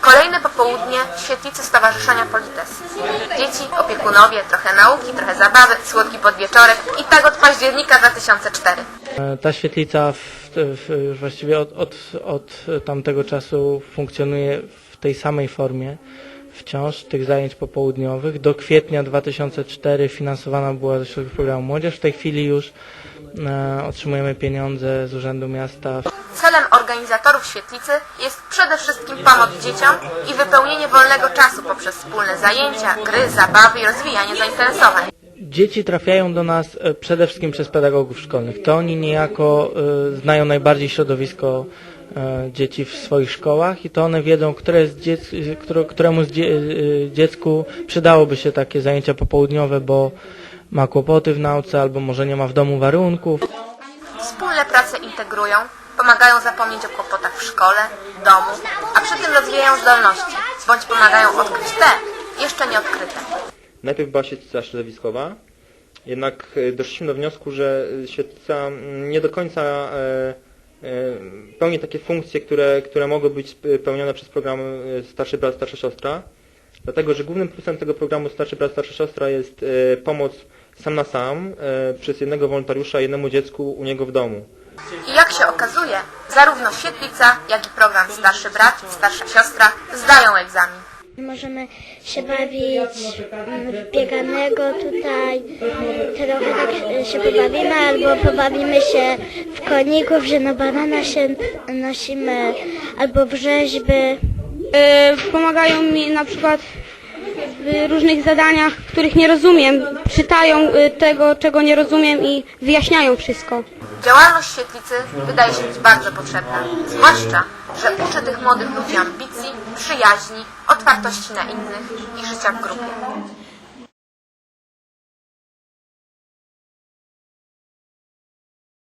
Kolejne popołudnie w świetlicy Stowarzyszenia Polites. Dzieci, opiekunowie, trochę nauki, trochę zabawy, słodki podwieczorek i tak od października 2004. E, Ta świetlica w, w, już właściwie od, od, od tamtego czasu funkcjonuje w tej samej formie wciąż tych zajęć popołudniowych. Do kwietnia 2004 finansowana była ze środków programu Młodzież. W tej chwili już e, otrzymujemy pieniądze z Urzędu Miasta. Celem organizatorów świetlicy jest przede wszystkim pomoc dzieciom i wypełnienie wolnego czasu poprzez wspólne zajęcia, gry, zabawy i rozwijanie zainteresowań. Dzieci trafiają do nas e, przede wszystkim przez pedagogów szkolnych. To oni niejako e, znają najbardziej środowisko e, dzieci w swoich szkołach i to one wiedzą, które z dziec, które, któremu z dzie, dziecku przydałoby się takie zajęcia popołudniowe, bo ma kłopoty w nauce albo może nie ma w domu warunków. Wspólne prace integrują, pomagają zapomnieć o kłopotach w szkole, domu, a przy tym rozwijają zdolności, bądź pomagają odkryć te, jeszcze nieodkryte. Najpierw była świetlica środowiskowa, jednak e, doszliśmy do wniosku, że mm, nie do końca e, e, pełni takie funkcje, które, które mogły być pełnione przez program Starszy Brat, Starsza Siostra, dlatego że głównym plusem tego programu Starszy Brat, Starsza Siostra jest pomoc sam na sam przez jednego wolontariusza jednemu dziecku u niego w domu. I jak się okazuje, zarówno świetlica, jak i program Starszy Brat, Starsza Siostra zdają egzamin. Możemy się bawić w bieganego tutaj, trochę tak się pobawimy, albo pobawimy się w koników, że na banana się nosimy, albo w rzeźby. E, pomagają mi na przykład w różnych zadaniach, których nie rozumiem. Czytają e, tego, czego nie rozumiem i wyjaśniają wszystko. Działalność świetlicy wydaje się być bardzo potrzebna, zwłaszcza, że uczy tych młodych ludzi ambicji, przyjaźni, otwartości na innych i życia w grupie.